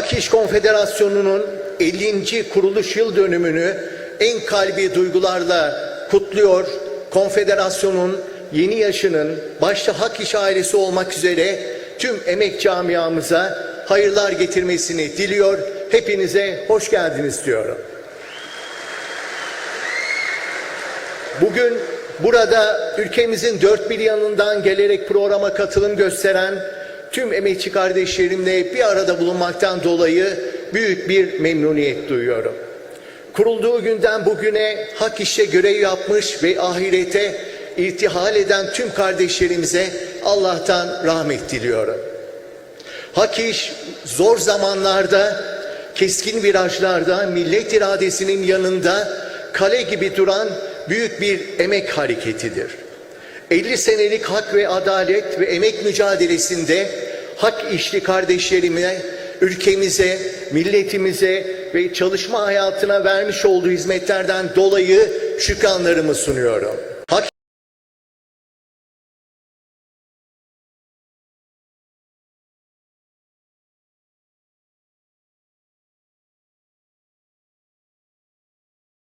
Hak İş Konfederasyonu'nun 50. kuruluş yıl dönümünü en kalbi duygularla kutluyor. Konfederasyonun yeni yaşının başta Hak İş ailesi olmak üzere tüm emek camiamıza hayırlar getirmesini diliyor. Hepinize hoş geldiniz diyorum. Bugün burada ülkemizin dört bir yanından gelerek programa katılım gösteren tüm emekçi kardeşlerimle bir arada bulunmaktan dolayı büyük bir memnuniyet duyuyorum. Kurulduğu günden bugüne hak işte görev yapmış ve ahirete irtihal eden tüm kardeşlerimize Allah'tan rahmet diliyorum. Hak iş zor zamanlarda, keskin virajlarda millet iradesinin yanında kale gibi duran büyük bir emek hareketidir. 50 senelik hak ve adalet ve emek mücadelesinde hak işli kardeşlerime, ülkemize, milletimize ve çalışma hayatına vermiş olduğu hizmetlerden dolayı şükranlarımı sunuyorum.